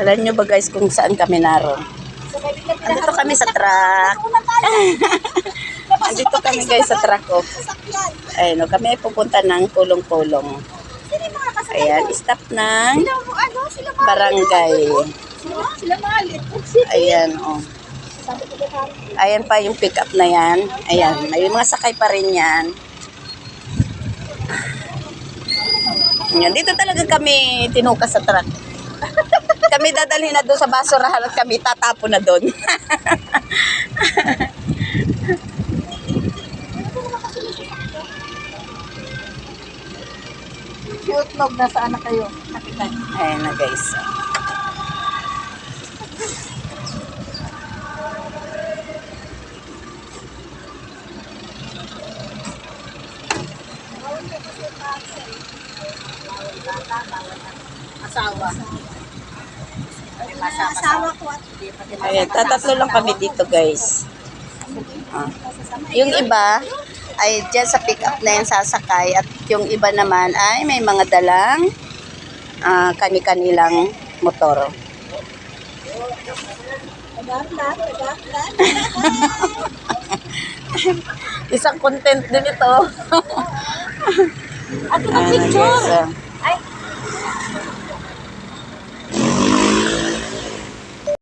Alam nyo ba guys kung saan kami naroon? Andito kami sa truck. Andito kami guys sa truck ko. Sasakyan. Ayun, no, kami ay pupunta ng pulong-pulong. Ayan, stop ng barangay. Ayan, oh. Ko ba Ayan pa yung pick up na yan. Ayan, may mga sakay pa rin yan. Ayan, dito talaga kami tinukas sa truck. Kami dadalhin na doon sa basurahan at kami tatapon na doon. Cute nog, nasaan na kayo? Kapitan. Ayan na guys. Asawa. Asawa ko at Ayan, tatatlo lang kami dito guys. Ah. Yung iba ay dyan sa pick up na yan sasakay at yung iba naman ay may mga dalang ah, kani-kanilang motor. Isang content din ito. At Ayan na, guys. ah.